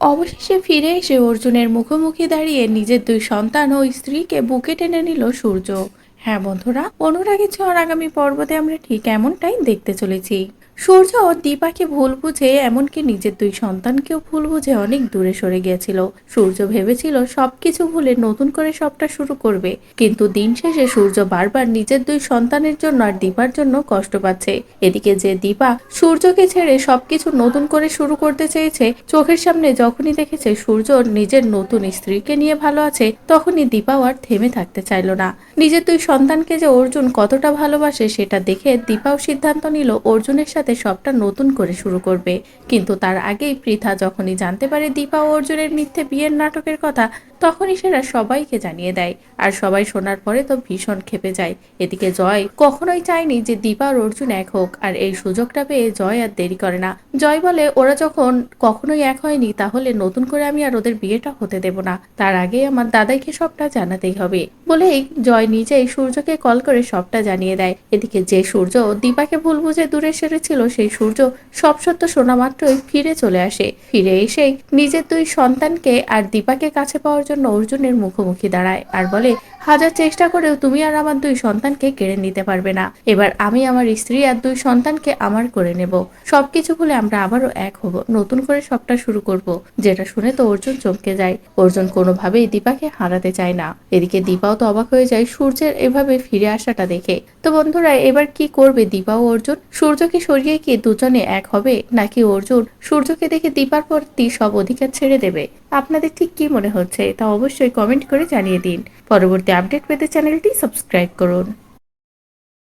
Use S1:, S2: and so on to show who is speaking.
S1: অবশেষে ফিরে এসে অর্জুনের মুখোমুখি দাঁড়িয়ে নিজের দুই সন্তান ও স্ত্রীকে বুকে টেনে নিল সূর্য। হ্যাঁ বন্ধুরা, অনুরাগী ছোঁয়ার আগামী পর্বতে আমরা ঠিক এমনটাই দেখতে চলেছি। সূর্য দীপাকে ভুল বুঝে, এমনকি নিজের দুই সন্তানকেও ভুল বুঝে অনেক দূরে সরে গিয়েছিল। সূর্য ভেবেছিল সবকিছু ভুলে নতুন করে সবটা শুরু করবে। কিন্তু দিন শেষে সূর্য বারবার নিজের দুই সন্তানের জন্য আর দীপার জন্য কষ্ট পাচ্ছে। এদিকে যে দীপা সূর্যকে ছেড়ে সবকিছু নতুন করে শুরু করতে চেয়েছে, চোখের সামনে যখনই দেখেছে সূর্য নিজের নতুন স্ত্রীকে নিয়ে ভালো আছে, তখনই দীপাও আর থেমে থাকতে চাইল না। নিজের দুই সন্তানকে যে অর্জুন কতটা ভালোবাসে সেটা দেখে দীপাও সিদ্ধান্ত নিল অর্জুনের সাথে সবটা নতুন করে শুরু করবে। কিন্তু তার আগেই পৃথা যখনই জানতে পারে দীপা অর্জুনের মিথ্যে বিয়ের নাটকের কথা তখনই সেটা সবাইকে জানিয়ে দেয়। আর সবাই শোনার পরে তো ভীষণ খেপে যায়। এদিকে জয় কখনোই চায়নি যে দীপা আর অর্জুন এক হোক, আর এই সুযোগটা পেয়ে জয় আর দেরি করে না। জয় বলে, ওরা যখন কখনোই এক হয়নি, তাহলে নতুন করে আমি আর ওদের বিয়েটা হতে দেব না। তার আগে আমার দাদাইকে সবটা জানাতেই হবে। বলেই জয় নিজেই সূর্যকে কল করে সবটা জানিয়ে দেয়। এদিকে যে সূর্য দীপাকে ভুল বুঝে দূরে সেরেছিল, সেই সূর্য সব সত্য শোনা মাত্রই ফিরে চলে আসে। ফিরে এসেই নিজের দুই সন্তানকে আর দীপাকে কাছে পাওয়ার জন্য অর্জুনের মুখোমুখি দাঁড়ায় আর বলে, হাজার চেষ্টা করেও তুমি আর আমার দুই সন্তানকে কেড়ে নিতে পারবে না। এবার আমি আমার স্ত্রী আর দুই সন্তানকে আমার করে নেব। সবকিছু ভুলে আমরা আবারও এক হব। নতুন করে সবটা শুরু করব। যেটা শুনে তো অর্জুন চমকে যায়। অর্জুন কোনোভাবেই দীপাকে হারাতে চায় না। এদিকে দীপাও তো অবাক হয়ে যায় সূর্যের এভাবে ফিরে আসাটা দেখে। তো বন্ধুরা, এবার কি করবে দীপা ও অর্জুন? সূর্যকে সরিয়ে কি দুজনে এক হবে? নাকি অর্জুন সূর্যকে দেখে দীপার প্রতি সব অধিকার ছেড়ে দেবে? আপনাদের ঠিক কি মনে হচ্ছে তা অবশ্যই কমেন্ট করে জানিয়ে দিন। পরবর্তী আপডেট পেতে চ্যানেলটি সাবস্ক্রাইব করুন।